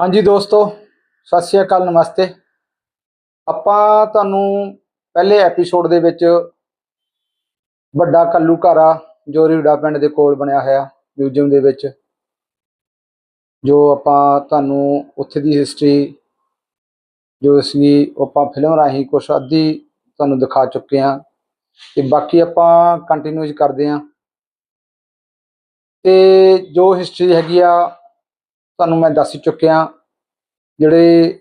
ਹਾਂਜੀ ਦੋਸਤੋ, ਸਤਿ ਸ਼੍ਰੀ ਅਕਾਲ, ਨਮਸਤੇ। ਆਪਾਂ ਤੁਹਾਨੂੰ ਪਹਿਲੇ ਐਪੀਸੋਡ ਦੇ ਵਿੱਚ ਵੱਡਾ ਕੱਲੂ ਘਾਰਾ ਜੋ ਰੀੜਾ ਪਿੰਡ ਦੇ ਕੋਲ ਬਣਿਆ ਹੋਇਆ ਮਿਊਜ਼ੀਅਮ ਦੇ ਵਿੱਚ, ਜੋ ਆਪਾਂ ਤੁਹਾਨੂੰ ਉੱਥੇ ਦੀ ਹਿਸਟਰੀ ਜੋ ਸੀ ਉਹ ਆਪਾਂ ਫਿਲਮ ਰਾਹੀਂ ਕੁਛ ਅੱਧੀ ਤੁਹਾਨੂੰ ਦਿਖਾ ਚੁੱਕੇ ਹਾਂ। ਤੇ ਬਾਕੀ ਆਪਾਂ ਕੰਟੀਨਿਊ ਕਰਦੇ ਹਾਂ। ਤੇ ਜੋ ਹਿਸਟਰੀ ਹੈਗੀ ਆ ਤੁਹਾਨੂੰ ਮੈਂ ਦੱਸ ਚੁੱਕਿਆ ਜਿਹੜੇ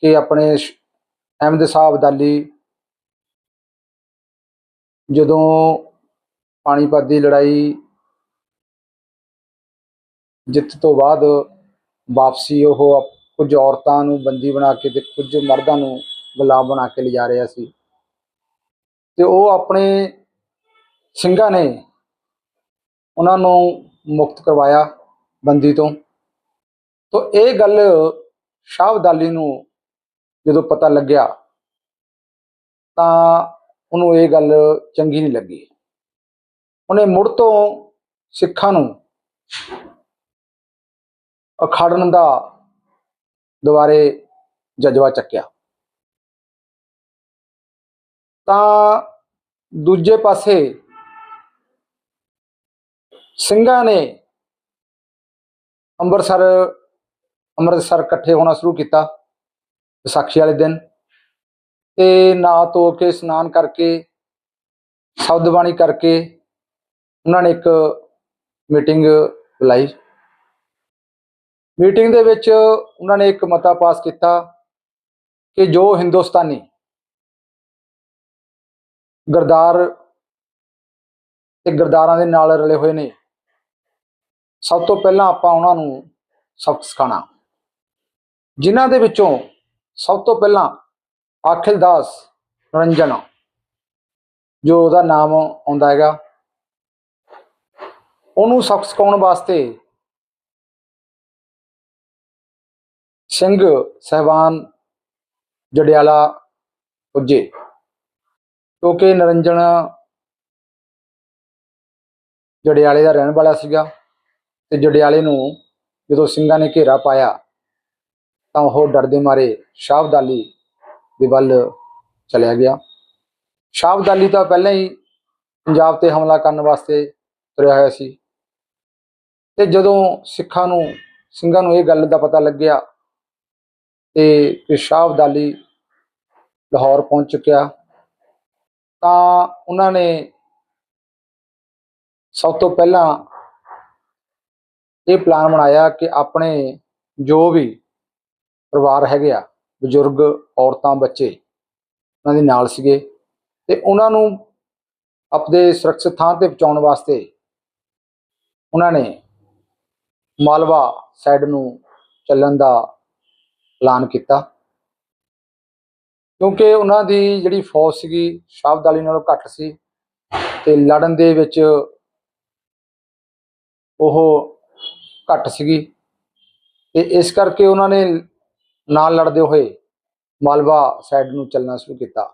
ਕਿ ਆਪਣੇ ਅਹਿਮਦ ਸਾਹਿਬ ਅਬਦਾਲੀ ਜਦੋਂ ਪਾਣੀਪਤ ਦੀ ਲੜਾਈ ਜਿੱਤ ਤੋਂ ਬਾਅਦ ਵਾਪਸੀ ਉਹ ਆਪ- ਕੁਝ ਔਰਤਾਂ ਨੂੰ ਬੰਦੀ ਬਣਾ ਕੇ ਤੇ ਕੁਝ ਮਰਦਾਂ ਨੂੰ ਗੁਲਾਮ ਬਣਾ ਕੇ ਲਿਜਾ ਰਿਹਾ ਸੀ। ਤੇ ਉਹ ਆਪਣੇ ਸਿੰਘਾਂ ਨੇ ਉਹਨਾਂ ਨੂੰ ਮੁਕਤ ਕਰਵਾਇਆ ਬੰਦੀ ਤੋਂ। ਤਾਂ ਇਹ ਗੱਲ ਸ਼ਾਹ ਅਬਦਾਲੀ ਨੂੰ ਜਦੋਂ ਪਤਾ ਲੱਗਿਆ, ਤਾਂ ਉਹਨੂੰ ਇਹ ਗੱਲ ਚੰਗੀ ਨਹੀਂ ਲੱਗੀ। ਉਹਨੇ ਮੁੜ ਤੋਂ ਸਿੱਖਾਂ ਨੂੰ ਅਖਾੜਨ ਦਾ ਦੁਬਾਰੇ ਜਜ਼ਬਾ ਚੱਕਿਆ। ਤਾਂ ਦੂਜੇ ਪਾਸੇ ਸਿੰਘਾਂ ਨੇ ਅੰਮ੍ਰਿਤਸਰ ਅੰਮ੍ਰਿਤਸਰ ਇਕੱਠੇ ਹੋਣਾ ਸ਼ੁਰੂ ਕੀਤਾ, ਵਿਸਾਖੀ ਵਾਲੇ ਦਿਨ। ਤੇ ਨਹਾ ਧੋ ਕੇ, ਇਸ਼ਨਾਨ ਕਰਕੇ, ਸ਼ਬਦ ਬਾਣੀ ਕਰਕੇ ਉਹਨਾਂ ਨੇ ਇੱਕ ਮੀਟਿੰਗ ਬੁਲਾਈ। ਮੀਟਿੰਗ ਦੇ ਵਿੱਚ ਉਹਨਾਂ ਨੇ ਇੱਕ ਮਤਾ ਪਾਸ ਕੀਤਾ ਕਿ ਜੋ ਹਿੰਦੁਸਤਾਨੀ ਗਰਦਾਰ ਤੇ ਗਰਦਾਰਾਂ ਦੇ ਨਾਲ ਰਲੇ ਹੋਏ ਨੇ, ਸਭ ਤੋਂ ਪਹਿਲਾਂ ਆਪਾਂ ਉਹਨਾਂ ਨੂੰ ਸਬਕ ਸਿਖਾਉਣਾ। ਜਿਨ੍ਹਾਂ ਦੇ ਵਿੱਚੋਂ ਸਭ ਤੋਂ ਪਹਿਲਾਂ ਅਖਿਲ ਦਾਸ ਰੰਜਨ, ਜੋ ਉਹਦਾ ਨਾਮ ਆਉਂਦਾ ਹੈਗਾ, ਉਹਨੂੰ ਸਬਕ ਸਿਖਾਉਣ ਵਾਸਤੇ ਸਿੰਘ ਸਹਿਬਾਨ ਜੜਿਆਲਾ ਪੁੱਜੇ, ਕਿਉਂਕਿ ਨਰਿੰਜਨ ਜੜਿਆਲੇ ਦਾ ਰਹਿਣ ਵਾਲਾ ਸੀਗਾ ਤੇ ਜੜਿਆਲੇ ਨੂੰ ਜਦੋਂ ਸਿੰਘਾਂ ਨੇ ਘੇਰਾ ਪਾਇਆ ਤਾਂ ਉਹ ਡਰਦੇ ਮਾਰੇ ਸ਼ਾਹ ਅਬਦਾਲੀ ਦੇ ਵੱਲ ਚਲਿਆ ਗਿਆ। ਸ਼ਾਹ ਅਬਦਾਲੀ ਤਾਂ ਪਹਿਲਾਂ ਹੀ ਪੰਜਾਬ ਤੇ ਹਮਲਾ ਕਰਨ ਵਾਸਤੇ ਤੁਰਿਆ ਹੋਇਆ ਸੀ। ਤੇ ਜਦੋਂ ਸਿੱਖਾਂ ਨੂੰ, ਸਿੰਘਾਂ ਨੂੰ ਇਹ ਗੱਲ ਦਾ ਪਤਾ ਲੱਗਿਆ ਤੇ ਕਿ ਸ਼ਾਹ ਅਬਦਾਲੀ ਲਾਹੌਰ ਪਹੁੰਚ ਚੁੱਕਿਆ, ਤਾਂ ਉਹਨਾਂ ਨੇ ਸਭ ਤੋਂ ਪਹਿਲਾਂ ਇਹ ਪਲਾਨ ਬਣਾਇਆ ਕਿ ਆਪਣੇ ਜੋ ਵੀ ਪਰਿਵਾਰ ਹੈਗੇ ਆ, ਬਜ਼ੁਰਗ, ਔਰਤਾਂ, ਬੱਚੇ, ਉਹਨਾਂ ਦੇ ਨਾਲ ਸੀਗੇ ਤੇ ਉਹਨਾਂ ਨੂੰ ਆਪਦੇ ਸੁਰੱਖਿਅਤ ਥਾਂ ਤੇ ਪਹੁੰਚਾਉਣ ਵਾਸਤੇ ਉਹਨਾਂ ਨੇ ਮਾਲਵਾ ਸਾਈਡ ਨੂੰ ਚੱਲਣ ਦਾ ਐਲਾਨ ਕੀਤਾ। ਕਿਉਂਕਿ ਉਹਨਾਂ ਦੀ ਜਿਹੜੀ ਫੌਜ ਸੀਗੀ ਸ਼ਾਹਬਦਾਲੀ ਨਾਲੋਂ ਘੱਟ ਸੀ ਤੇ ਲੜਨ ਦੇ ਵਿੱਚ ਉਹ ਘੱਟ ਸੀਗੀ ਤੇ ਇਸ ਕਰਕੇ ਉਹਨਾਂ ਨੇ ਨਾਲ ਲੜਦੇ ਹੋਏ ਮਾਲਵਾ ਸਾਈਡ ਨੂੰ ਚੱਲਣਾ ਸ਼ੁਰੂ ਕੀਤਾ।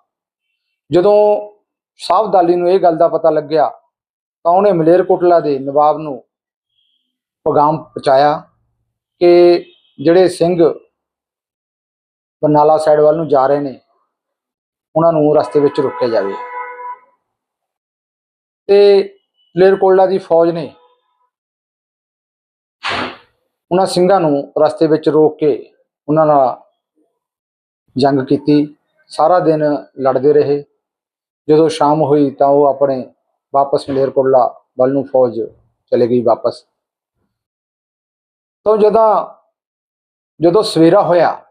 ਜਦੋਂ ਸ਼ਾਹ ਅਬਦਾਲੀ ਨੂੰ ਇਹ ਗੱਲ ਦਾ ਪਤਾ ਲੱਗਿਆ ਤਾਂ ਉਹਨੇ ਮਲੇਰਕੋਟਲਾ ਦੇ ਨਵਾਬ ਨੂੰ ਪੈਗਾਮ ਪਹੁੰਚਾਇਆ ਕਿ ਜਿਹੜੇ ਸਿੰਘ ਬਰਨਾਲਾ ਸਾਈਡ ਵੱਲ ਨੂੰ ਜਾ ਰਹੇ ਨੇ, ਉਹਨਾਂ ਨੂੰ ਰਸਤੇ ਵਿੱਚ ਰੋਕਿਆ ਜਾਵੇ। ਤੇ ਮਲੇਰਕੋਟਲਾ ਦੀ ਫੌਜ ਨੇ ਉਹਨਾਂ ਸਿੰਘਾਂ ਨੂੰ ਰਸਤੇ ਵਿੱਚ ਰੋਕ ਕੇ ਉਹਨਾਂ ਨਾਲ ਜੰਗ ਕੀਤੀ। ਸਾਰਾ ਦਿਨ ਲੜਦੇ ਰਹੇ। ਜਦੋਂ ਸ਼ਾਮ ਹੋਈ ਤਾਂ ਉਹ ਆਪਣੇ ਵਾਪਸ ਮਲੇਰਕੋਟਲਾ ਵੱਲ ਨੂੰ ਫੌਜ ਚਲੇ ਗਈ ਵਾਪਸ। ਤਾਂ ਜਦੋਂ ਜਦੋਂ ਸਵੇਰਾ ਹੋਇਆ,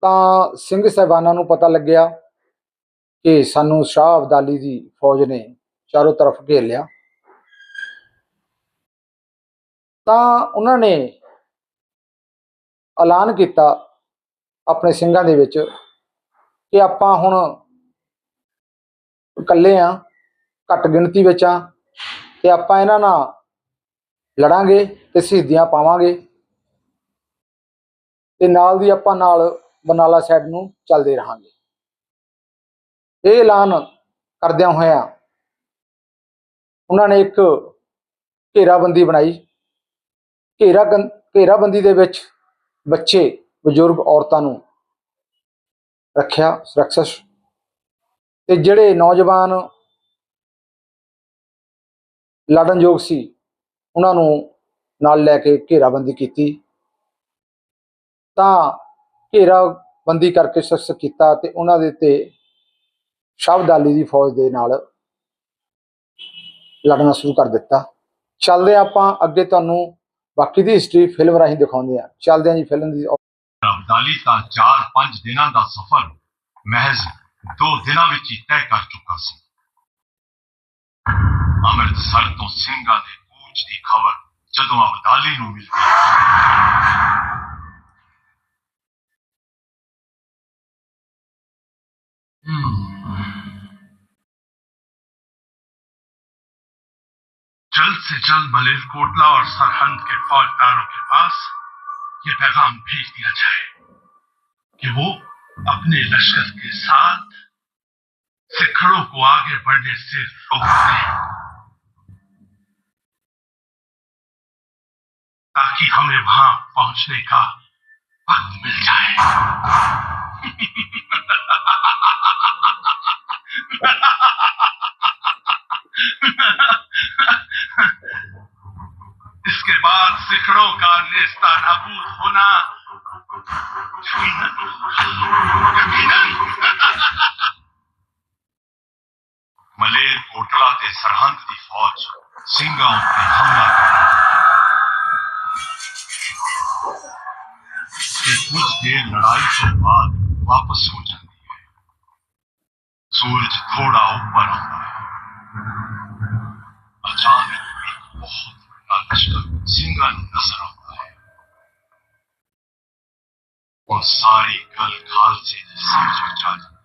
ਤਾਂ ਸਿੰਘ ਸਹਿਬਾਨਾਂ ਨੂੰ ਪਤਾ ਲੱਗਿਆ ਕਿ ਸਾਨੂੰ ਸ਼ਾਹ ਅਬਦਾਲੀ ਦੀ ਫੌਜ ਨੇ ਚਾਰੋਂ ਤਰਫ ਘੇਰ ਲਿਆ। ਤਾਂ ਉਹਨਾਂ ਨੇ ਐਲਾਨ ਕੀਤਾ ਆਪਣੇ ਸਿੰਘਾਂ ਦੇ ਵਿੱਚ ਕਿ ਆਪਾਂ ਹੁਣ ਇਕੱਲੇ ਆ, ਘੱਟ ਗਿਣਤੀ ਵਿੱਚ ਆ ਤੇ ਆਪਾਂ ਇਹਨਾਂ ਨਾਲ ਲੜਾਂਗੇ ਤੇ ਸ਼ਹੀਦੀਆਂ ਪਾਵਾਂਗੇ ਤੇ ਨਾਲ ਦੀ ਆਪਾਂ ਨਾਲ ਬਨਾਲਾ ਸਾਈਡ ਨੂੰ ਚੱਲਦੇ ਰਹਾਂਗੇ। ਇਹ ਐਲਾਨ ਕਰਦਿਆਂ ਹੋਇਆਂ ਉਹਨਾਂ ਨੇ ਇੱਕ ਘੇਰਾਬੰਦੀ ਬਣਾਈ। ਘੇਰਾ ਘੇਰਾਬੰਦੀ ਦੇ ਵਿੱਚ ਬੱਚੇ, ਬਜ਼ੁਰਗ ਔਰਤਾਂ ਨੂੰ ਰੱਖਿਆ, ਸੁਰੱਖਿਆ ਤੇ ਜਿਹੜੇ ਨੌਜਵਾਨ ਲੜਨਯੋਗ ਸੀ, ਉਹਨਾਂ ਨੂੰ ਨਾਲ ਲੈ ਕੇ ਘੇਰਾਬੰਦੀ ਕੀਤੀ। ਤਾਂ ਘੇਰਾਬੰਦੀ ਕਰਕੇ ਸਖਤ ਕੀਤਾ ਤੇ ਉਹਨਾਂ ਦੇ ਤੇ ਸ਼ਬਦਾਲੀ ਦੀ ਫੌਜ ਦੇ ਨਾਲ ਲੜਨਾ ਸ਼ੁਰੂ ਕਰ ਦਿੱਤਾ। ਚੱਲਦੇ ਹਾਂ ਆਪਾਂ ਅੱਗੇ ਤੁਹਾਨੂੰ ਬਾਕੀ ਦੀ ਹਿਸਟਰੀ ਫਿਲਮ ਰਾਹੀਂ ਦਿਖਾਉਂਦੇ ਆ ਚੱਲਦੇ ਹਾਂ ਜੀ ਫਿਲਮ ਦੀ ਅਬਦਾਲੀ ਤਾਂ 4-5 ਦਿਨਾਂ ਦਾ ਸਫ਼ਰ ਮਹਿਜ਼ 2 ਦਿਨਾਂ ਵਿੱਚ ਹੀ ਤੈਅ ਕਰ ਚੁੱਕਾ ਸੀ। ਅੰਮ੍ਰਿਤਸਰ ਤੋਂ ਸਿੰਘਾਂ ਦੇ ਕੂਚ ਦੀ ਖਬਰ ਜਦੋਂ ਅਬਦਾਲੀ ਨੂੰ ਮਿਲ ਗਈ। जल्द से जल्द मलेरकोटला और सरहंद के फौजदारों के पास ये पैगाम भेज दिया जाए कि वो अपने लश्कर के साथ सिखड़ों को आगे बढ़ने से रोक दें, ताकि हमें वहाँ पहुँचने का वक्त मिल जाए। इसके बाद सिखड़ों का नेस्ता नबूद होना। मलेर कोटला के सरहद की फौज सिंगा उत्ते हमला कर कुछ देर लड़ाई के बाद वापस हो जाती है। सूरज थोड़ा ऊपर आता है। ਬਹੁਤ ਵੱਡਾ ਲਸ਼ਕਰ ਸਿੰਘਾਂ ਨੂੰ ਨਜ਼ਰ ਆਉਂਦਾ ਹੈ ਉਹ ਸਾਰੀ ਗੱਲ ਖਾਲਸੇ ਦੀ ਸਮਝ ਵਿੱਚ ਆ ਜਾਂਦੀ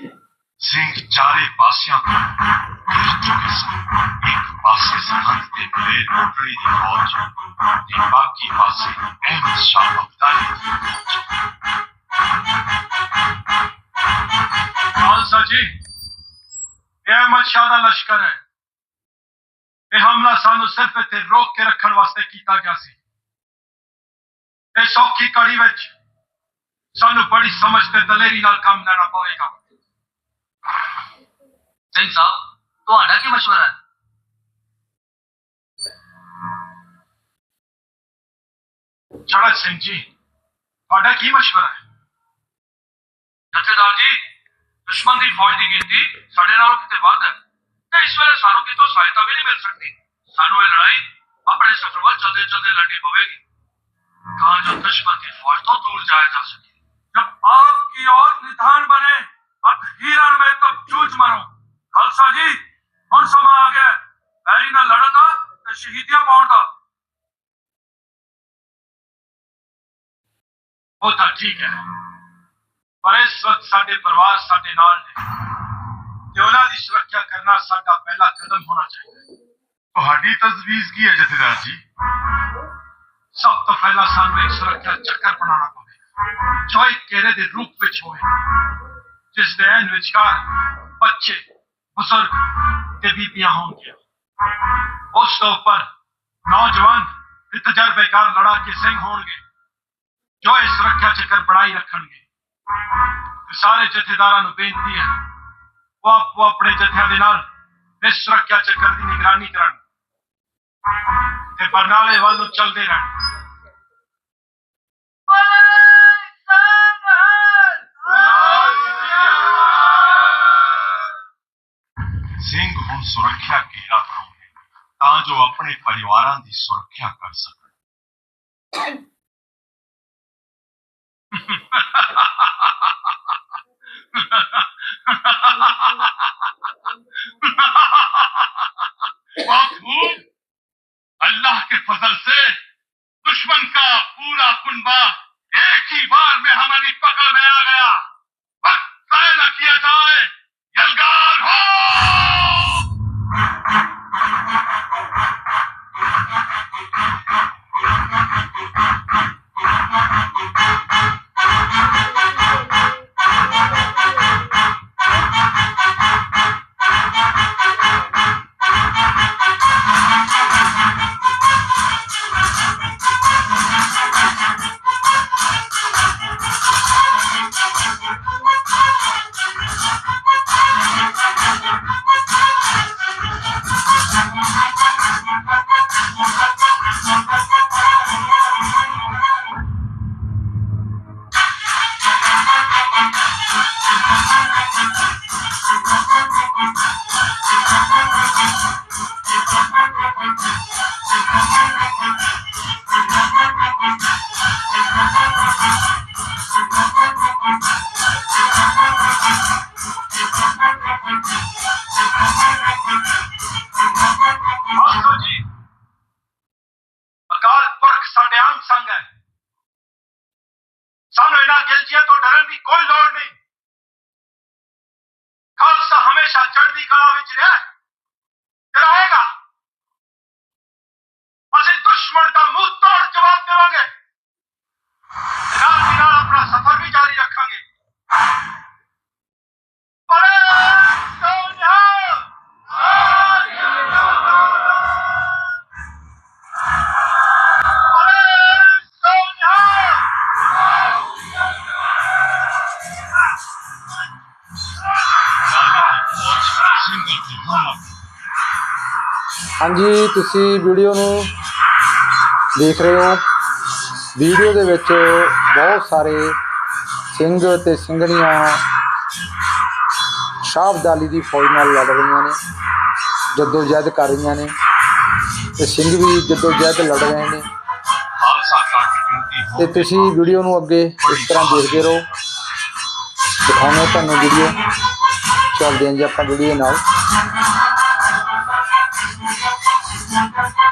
ਹੈ ਸਿੰਘ ਚਾਰੇ ਪਾਸਿਆਂ ਤੋਂ ਘਿਰ ਚੁੱਕੇ ਸਨ ਇੱਕ ਪਾਸੇ ਸਰਹੰਦ ਤੇ ਬਲੇਰ ਕੋਟੜੀ ਦੀ ਫੌਜ ਤੇ ਬਾਕੀ ਪਾਸੇ ਅਹਿਮਦ ਸ਼ਾਹ ਅਬਦਾਲੀ ਦੀ ਫੌਜ ਖਾਲਸਾ ਜੀ ਇਹ ਅਹਿਮਦ ਸ਼ਾਹ ਦਾ ਲਸ਼ਕਰ ਹੈ ਇਹ ਹਮਲਾ ਸਾਨੂੰ ਸਿਰਫ ਇੱਥੇ ਰੋਕ ਕੇ ਰੱਖਣ ਵਾਸਤੇ ਕੀਤਾ ਗਿਆ ਸੀ ਇਸ ਸੌਖੀ ਕੜੀ ਵਿੱਚ ਸਾਨੂੰ ਬੜੀ ਸਮਝ ਤੇ ਦਲੇਰੀ ਨਾਲ ਕੰਮ ਲੈਣਾ ਪਵੇਗਾ ਸਿੰਘ ਸਾਹਿਬ ਤੁਹਾਡਾ ਕੀ مشورہ ਹੈ ਚੜਕ ਸਿੰਘ ਜੀ ਤੁਹਾਡਾ ਕੀ مشورہ ਹੈ ਜਥੇਦਾਰ ਜੀ ਦੁਸ਼ਮਣ ਦੀ ਫੌਜ ਦੀ ਗਿਣਤੀ ਸਾਡੇ ਨਾਲੋਂ ਕਿਤੇ ਵੱਧ ਹੈ ਤੇ ਇਸ ਵੇਲੇ ਸਾਨੂੰ ਕਿਤੋਂ ਸਹਾਇਤਾ ਵੀ ਨਹੀਂ ਮਿਲ ਸਕਦੀ ਸਾਨੂੰ ਇਹ ਲੜਾਈ ਆਪਣੇ ਸਫਰ ਵੱਲ ਚਲਦੇ ਚਲਦੇ ਲੜਨੀ ਪਵੇਗੀ ਤਾਂ ਜੋ ਦੁਸ਼ਮਣ ਦੀ ਫੌਜ ਤੋਂ ਦੂਰ ਜਾਇਆ ਜਾ ਸਕੇ जब आपकी और निधान बने अब हीरन में तब जूझ मारो खालसा जी ਹੁਣ ਸਮਾਂ ਆ ਗਿਆ ਪੈਰੀ ਨਾਲ ਲੜਨ ਦਾ ਤੇ ਸ਼ਹੀਦੀਆਂ ਪਾਉਣ ਦਾ ਉਹ ਤਾਂ ਠੀਕ ਹੈ ਪਰ ਇਸ ਵਕਤ ਸਾਡੇ ਪਰਿਵਾਰ ਸਾਡੇ ਨਾਲ ਨੇ ਤੇ ਉਹਨਾਂ ਦੀ ਸੁਰੱਖਿਆ ਕਰਨਾ ਸਾਡਾ ਪਹਿਲਾ ਕਦਮ ਹੋਣਾ ਚਾਹੀਦਾ ਹੈ। ਤੁਹਾਡੀ ਤਜਵੀਜ਼ ਕੀ ਹੈ ਜਥੇਦਾਰ ਜੀ? ਸਭ ਤੋਂ ਪਹਿਲਾਂ ਸਾਨੂੰ ਇੱਕ ਸੁਰੱਖਿਆ ਚੱਕਰ ਬਣਾਉਣਾ ਪਵੇਗਾ ਜੋ ਇੱਕ ਘੇਰੇ ਦੇ ਰੂਪ ਵਿੱਚ ਹੋਵੇ ਜਿਸ ਦੇ ਐਨ ਵਿਚਕਾਰ ਬੱਚੇ ਬਜ਼ੁਰਗ ਤੇ ਬੀਬੀਆਂ ਹੋਣਗੀਆਂ। ਉਸ ਤੋਂ ਉੱਪਰ ਨੌਜਵਾਨ ਤੇ ਤਜਰਬੇਕਾਰ ਲੜਾਕੇ ਸਿੰਘ ਹੋਣਗੇ ਜੋ ਇਹ ਸੁਰੱਖਿਆ ਚੱਕਰ ਬਣਾਈ ਰੱਖਣਗੇ। ਸਾਰੇ ਜਥੇਦਾਰਾਂ ਨੂੰ ਬੇਨਤੀ ਹੈ, ਉਹ ਆਪੋ ਆਪਣੇ ਜਥਿਆਂ ਦੇ ਨਾਲ ਇਸ ਸੁਰੱਖਿਆ ਚੱਕਰ ਦੀ ਨਿਗਰਾਨੀ ਕਰਨ ਤੇ ਬਰਨਾਲੇ ਵੱਲ ਨੂੰ ਚੱਲਦੇ ਰਹਿਣ। ਸਿੰਘ ਹੁਣ ਸੁਰੱਖਿਆ ਘੇਰਾ ਬਣਾਉਂਦੇ ਤਾਂ ਜੋ ਆਪਣੇ ਪਰਿਵਾਰਾਂ ਦੀ ਸੁਰੱਖਿਆ ਕਰ ਸਕਣ। अल्लाह के फजल से दुश्मन का पूरा कुनबा एक ही बार में हमारी पकड़ में आ गया। वक्त तय न किया जाए ਹਾਂਜੀ, ਤੁਸੀਂ ਵੀਡੀਓ ਨੂੰ ਦੇਖ ਰਹੇ ਹੋ। ਵੀਡੀਓ ਦੇ ਵਿੱਚ ਬਹੁਤ ਸਾਰੇ ਸਿੰਘ ਤੇ ਸਿੰਘਣੀਆਂ ਸ਼ਾਹ ਦੀ ਫੌਜ ਨਾਲ ਲੜ ਰਹੀਆਂ ਨੇ ਜੱਦੋ ਜਹਿਦ ਕਰ ਰਹੀਆਂ ਨੇ ਤੇ ਸਿੰਘ ਵੀ ਜੱਦੋ ਜਹਿਦ ਲੜ ਰਹੇ ਨੇ। ਖਾਲਸਾ ਤੇ ਤੁਸੀਂ ਵੀਡੀਓ ਨੂੰ ਅੱਗੇ ਇਸ ਤਰ੍ਹਾਂ ਦੇਖਦੇ ਰਹੋ। ਦਿਖਾਉਂਦੇ ਹਾਂ ਤੁਹਾਨੂੰ ਵੀਡੀਓ। ਚੱਲਦੇ ਹਾਂ ਜੀ ਆਪਾਂ ਵੀਡੀਓ ਨਾਲ। Thank you.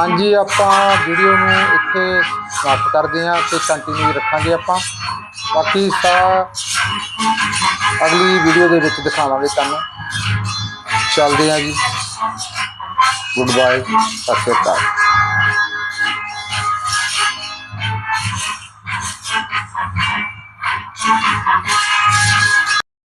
ਹਾਂਜੀ, ਆਪਾਂ ਵੀਡੀਓ ਨੂੰ ਇੱਥੇ ਸਮਾਪਤ ਕਰਦੇ ਹਾਂ ਤੇ ਕੰਟੀਨਿਊ ਰੱਖਾਂਗੇ ਆਪਾਂ। ਬਾਕੀ ਸਾ ਅਗਲੀ ਵੀਡੀਓ ਦੇ ਵਿੱਚ ਦਿਖਾਵਾਂਗੇ ਤੁਹਾਨੂੰ। ਚੱਲਦੇ ਹਾਂ ਜੀ। ਗੁੱਡ ਬਾਏ ਸਤਿ ਸ਼੍ਰੀ ਅਕਾਲ।